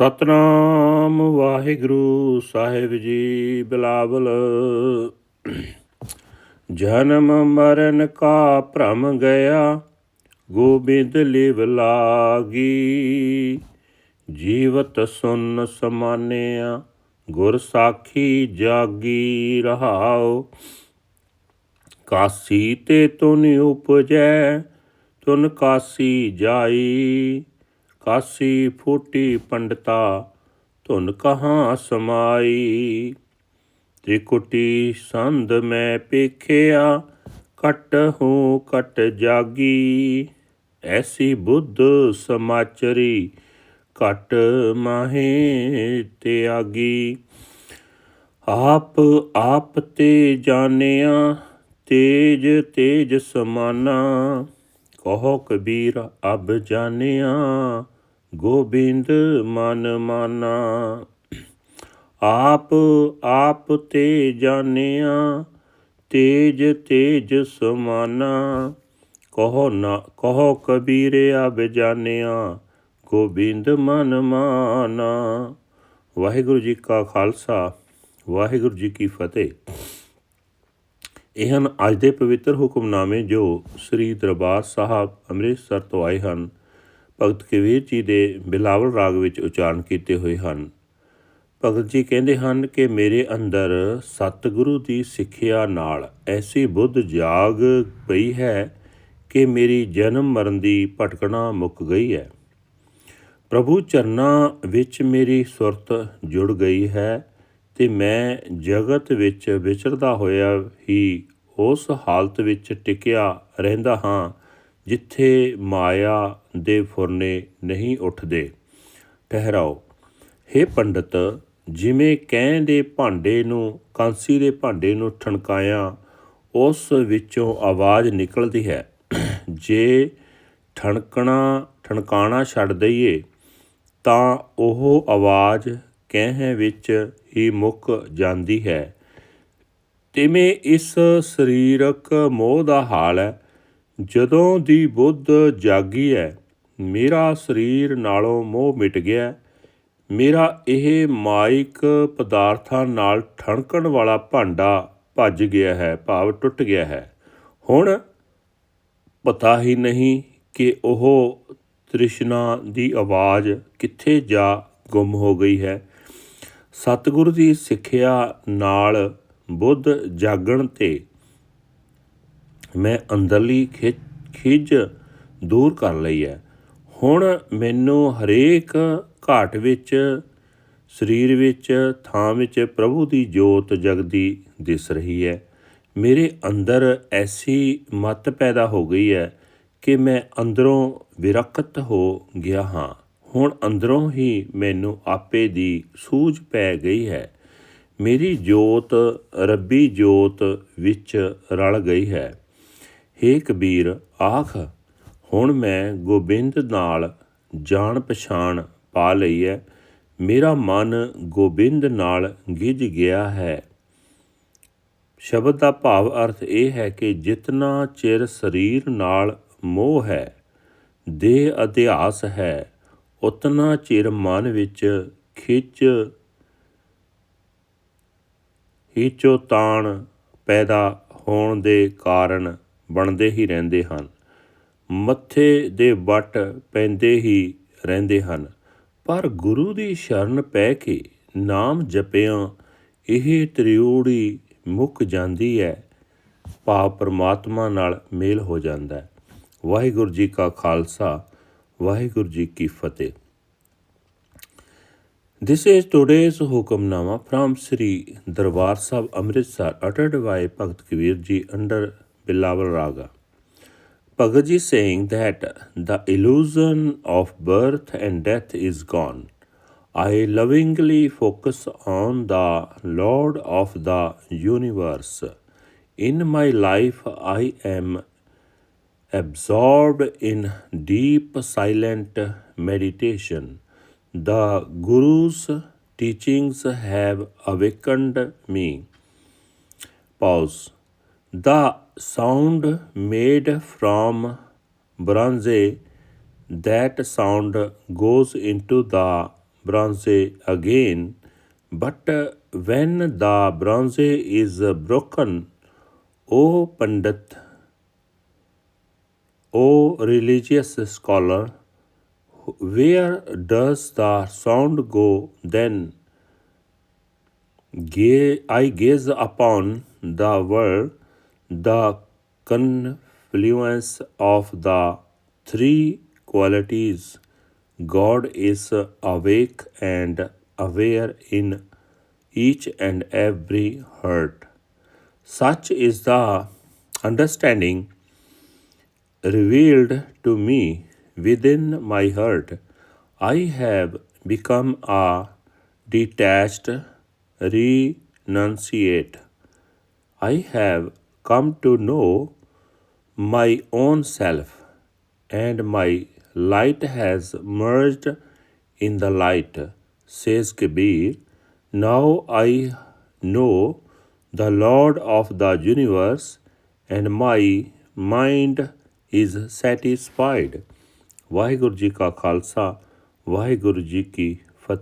ਸਤਨਾਮ ਵਾਹਿਗੁਰੂ ਸਾਹਿਬ ਜੀ, ਬਿਲਾਵਲ। ਜਨਮ ਮਰਨ ਕਾ ਭ੍ਰਮ ਗਿਆ, ਗੋਬਿੰਦ ਲਿਵ ਲਾਗੀ। ਜੀਵਤ ਸੁਨ ਸਮਾਨਿਆ, ਗੁਰ ਸਾਖੀ ਜਾਗੀ ਰਹਾਓ ਕਾਸੀ ਤੇ ਤੁਨ ਉਪਜੈ, ਤੁਨ ਕਾਸੀ ਜਾਈ। ਕਾਸੀ ਫੂਟੀ ਪੰਡਤਾ ਧੁਨ ਕਹਾਂ ਸਮਾਈ। ਤ੍ਰਿਕੁਟੀ ਸੰਧ ਮੈਂ ਪੇਖਿਆ, ਕਟ ਹੂੰ ਕਟ ਜਾਗੀ। ਐਸੀ ਬੁੱਧ ਸਮਾਚਰੀ ਕਟ ਮਾਹੇ ਤਿਆਗੀ। ਆਪ ਆਪ ਤੇ ਜਾਣਿਆ, ਤੇਜ ਤੇਜ ਸਮਾਨਾ। ਕਹੋ ਕਬੀਰ ਅਬ ਜਾਣਿਆ ਗੋਬਿੰਦ ਮਨ ਮਾਨਾ। ਆਪ ਆਪ ਤੇ ਜਾਣਿਆ, ਤੇਜ ਤੇਜ ਸਮਾਨਾ। ਕਹੋ ਨਾ, ਕਹੋ ਕਬੀਰ ਅਬ ਜਾਣਿਆ, ਗੋਬਿੰਦ ਮਨ ਮਾਨਾ। ਵਾਹਿਗੁਰੂ ਜੀ ਕਾ ਖਾਲਸਾ, ਵਾਹਿਗੁਰੂ ਜੀ ਕੀ ਫਤਿਹ। ਇਹ ਹਨ ਅੱਜ ਦੇ ਪਵਿੱਤਰ ਹੁਕਮਨਾਮੇ ਜੋ ਸ੍ਰੀ ਦਰਬਾਰ ਸਾਹਿਬ ਅੰਮ੍ਰਿਤਸਰ ਤੋਂ ਆਏ ਹਨ। ਭਗਤ ਕਬੀਰ ਜੀ ਦੇ ਬਿਲਾਵਲ ਰਾਗ ਵਿੱਚ ਉਚਾਰਨ ਕੀਤੇ ਹੋਏ ਹਨ। ਭਗਤ ਜੀ ਕਹਿੰਦੇ ਹਨ ਕਿ ਮੇਰੇ ਅੰਦਰ ਸਤਿਗੁਰੂ ਦੀ ਸਿੱਖਿਆ ਨਾਲ ਐਸੀ ਬੁੱਧ ਜਾਗ ਪਈ ਹੈ ਕਿ ਮੇਰੀ ਜਨਮ ਮਰਨ ਦੀ ਭਟਕਣਾ ਮੁੱਕ ਗਈ ਹੈ। ਪ੍ਰਭੂ ਚਰਨਾਂ ਵਿੱਚ ਮੇਰੀ ਸੁਰਤ ਜੁੜ ਗਈ ਹੈ ਤੇ ਮੈਂ ਜਗਤ ਵਿੱਚ ਵਿਚਰਦਾ ਹੋਇਆ ਹੀ ਉਸ ਹਾਲਤ ਵਿੱਚ ਟਿਕਿਆ ਰਹਿੰਦਾ ਹਾਂ ਜਿੱਥੇ ਮਾਇਆ ਦੇ ਫੁਰਨੇ ਨਹੀਂ ਉੱਠਦੇ। ਠਹਿਰਾਓ। हे ਪੰਡਤ, ਜਿਵੇਂ ਕਹਿ ਦੇ ਭਾਂਡੇ ਨੂੰ, ਕਾਂਸੀ ਦੇ ਭਾਂਡੇ ਨੂੰ ਠਣਕਾਇਆ, ਉਸ ਵਿੱਚੋਂ ਆਵਾਜ਼ ਨਿਕਲਦੀ ਹੈ। ਜੇ ਠਣਕਣਾ, ਠਣਕਾਣਾ ਛੱਡ ਦਈਏ, ਤਾਂ ਉਹ ਆਵਾਜ਼ ਕਹਿ ਵਿੱਚ ਹੀ ਮੁੱਕ ਜਾਂਦੀ ਹੈ। ਤਿਵੇਂ ਇਸ ਸਰੀਰਕ ਮੋਹ ਦਾ ਹਾਲ ਹੈ, ਜਦੋਂ ਦੀ ਬੁੱਧ ਜਾਗੀ ਹੈ ਮੇਰਾ ਸਰੀਰ ਨਾਲੋਂ ਮੋਹ ਮਿਟ ਗਿਆ। ਮੇਰਾ ਇਹ ਮਾਇਕ ਪਦਾਰਥਾਂ ਨਾਲ ਠਣਕਣ ਵਾਲਾ ਭਾਂਡਾ ਭੱਜ ਗਿਆ ਹੈ, ਭਾਵ ਟੁੱਟ ਗਿਆ ਹੈ। ਹੁਣ ਪਤਾ ਹੀ ਨਹੀਂ ਕਿ ਉਹ ਤ੍ਰਿਸ਼ਨਾ ਦੀ ਆਵਾਜ਼ ਕਿੱਥੇ ਜਾ ਗੁੰਮ ਹੋ ਗਈ ਹੈ। ਸਤਿਗੁਰੂ ਦੀ ਸਿੱਖਿਆ ਨਾਲ ਬੁੱਧ ਜਾਗਣ ਤੇ ਮੈਂ ਅੰਦਰਲੀ ਖਿੱਚ ਦੂਰ ਕਰ ਲਈ ਹੈ। ਹੁਣ ਮੈਨੂੰ ਹਰੇਕ ਘਾਟ ਵਿੱਚ, ਸਰੀਰ ਵਿੱਚ, ਥਾਂ ਵਿੱਚ ਪ੍ਰਭੂ ਦੀ ਜੋਤ ਜਗਦੀ ਦਿਸ ਰਹੀ ਹੈ। ਮੇਰੇ ਅੰਦਰ ਐਸੀ ਮਤ ਪੈਦਾ ਹੋ ਗਈ ਹੈ ਕਿ ਮੈਂ ਅੰਦਰੋਂ ਵਿਰਕਤ ਹੋ ਗਿਆ ਹਾਂ। ਹੁਣ ਅੰਦਰੋਂ ਹੀ ਮੈਨੂੰ ਆਪੇ ਦੀ ਸੂਝ ਪੈ ਗਈ ਹੈ। ਮੇਰੀ ਜੋਤ, ਰੱਬੀ ਜੋਤ ਵਿੱਚ ਰਲ ਗਈ ਹੈ। ਹੇ ਕਬੀਰ, ਆਖ ਹੁਣ ਮੈਂ ਗੋਬਿੰਦ ਨਾਲ ਜਾਣ ਪਛਾਣ ਪਾ ਲਈ ਹੈ ਮੇਰਾ ਮਨ ਗੋਬਿੰਦ ਨਾਲ ਗਿੱਜ ਗਿਆ ਹੈ। ਸ਼ਬਦ ਦਾ ਭਾਵ ਅਰਥ ਇਹ ਹੈ ਕਿ ਜਿਤਨਾ ਚਿਰ ਸਰੀਰ ਨਾਲ ਮੋਹ ਹੈ, ਦੇਹ ਅਧਿਆਸ ਹੈ, ਉਤਨਾ ਚਿਰ ਮਨ ਵਿੱਚ ਖਿੱਚ ਹੀਚੋ ਤਾਣ ਪੈਦਾ ਹੋਣ ਦੇ ਕਾਰਨ ਬਣਦੇ ਹੀ ਰਹਿੰਦੇ ਹਨ। ਮੱਥੇ ਦੇ ਵੱਟ ਪੈਂਦੇ ਹੀ ਰਹਿੰਦੇ ਹਨ ਪਰ ਗੁਰੂ ਦੀ ਸ਼ਰਨ ਪੈ ਕੇ ਨਾਮ ਜਪਿਆਂ ਇਹ ਤ੍ਰਿਉੜੀ ਮੁੱਕ ਜਾਂਦੀ ਹੈ ਭਾਵ ਪਰਮਾਤਮਾ ਨਾਲ ਮੇਲ ਹੋ ਜਾਂਦਾ ਹੈ ਵਾਹਿਗੁਰੂ ਜੀ ਕਾ ਖਾਲਸਾ ਵਾਹਿਗੁਰੂ ਜੀ ਕੀ ਫਤਿਹ This is today's Hukamnama from Sri Darbar Sahib Amritsar uttered by Bhagat Kabir ji under Bilawal Raga. Bhagat ji saying that the illusion of birth and death is gone. I lovingly focus on the Lord of the universe. In my life, I am absorbed in deep silent meditation. The Guru's teachings have awakened me. Pause. The sound made from bronze, that sound goes into the bronze again, but when the bronze is broken, O Pandit, O religious scholar, where does the sound go then? I gaze upon the world, the confluence of the three qualities. God is awake and aware in each and every heart. Such is the understanding revealed to me within my heart. I have become a detached renunciate. I have come to know my own self, and my light has merged in the light, says Kabir. Now I know the Lord of the universe, and my mind is satisfied. Waheguru ਜੀ ਕਾ ਖਾਲਸਾ ਵਾਹਿਗੁਰੂ ਜੀ ਕੀ ਫਤਿਹ